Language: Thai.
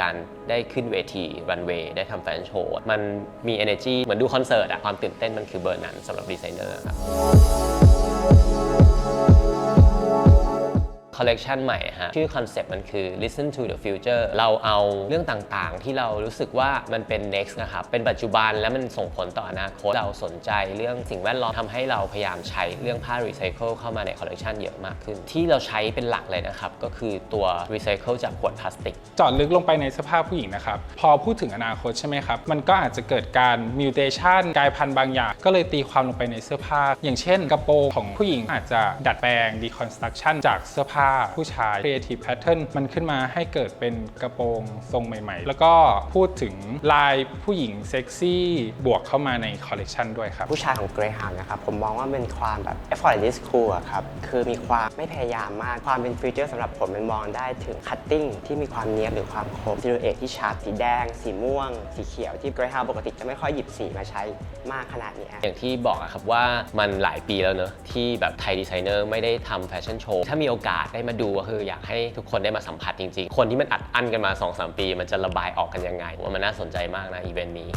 การได้ขึ้นเวทีรันเวย์ได้ทำแฟนโชว์ มันมี energy เหมือนดูคอนเสิร์ตอะความตื่นเต้นมันคือเบอร์นั้นสำหรับดีไซเนอร์ครับ อลเลกชันใหม่ฮะชื่อคอนเซปต์มันคือ listen to the future เราเอาเรื่องต่างๆ ที่เรารู้สึกว่ามันเป็น next นะครับ เป็นปัจจุบันแล้วมันส่งผลต่ออนาคตเราสนใจเรื่องสิ่งแวดล้อมทำให้เราพยายามใช้เรื่องผ้ารีไซเคิลเข้ามาในคอลเลกชันเยอะมากขึ้น ที่เราใช้เป็นหลักเลยนะครับ ก็คือตัวรีไซเคิลจากขวดพลาสติกเจาะลึกลงไปในเสื้อผ้าผู้หญิงนะครับ พอพูดถึงอนาคตใช่ไหมครับ มันก็อาจจะเกิดการมิวเทชันกลายพันธุ์บางอย่าง ก็เลยตีความลงไปในเสื้อผ้า อย่างเช่น กระโปรงของผู้หญิงอาจจะดัดแปลง deconstruction จากเสื้อผ้าผู้ชาย creative pattern มันขึ้นมาให้เกิดเป็นกระโปรงทรงใหม่ๆ แล้วก็พูดถึงลายผู้หญิงเซ็กซี่บวกเข้ามาในคอลเลกชันด้วยครับ ผู้ชายของ Greyhound นะครับ ผมมองว่าเป็นความแบบ effortless cool อะครับ คือมีความไม่พยายามมาก ความเป็นฟิวเจอร์สำหรับผมมันมองได้ถึง cutting ที่มีความเนียบหรือความคมซิลูเอทที่ชัดสีแดง สีม่วง สีเขียวที่ Greyhound ปกติจะไม่ค่อยหยิบสีมาใช้มากขนาดเนี้ยอย่างที่บอกอะครับว่ามันหลายปีแล้วเนอะที่แบบไทยดีไซเนอร์ไม่ได้ทำแฟชั่นโชว์ถ้ามีโอกาสได้มาดูก็คืออยากให้ทุกคนได้มาสัมผัสจริงๆ คนที่มันอัดอั้นกันมา 2-3 ปี มันจะระบายออกกันยังไงว่ามันน่าสนใจมากนะอีเวนต์นี้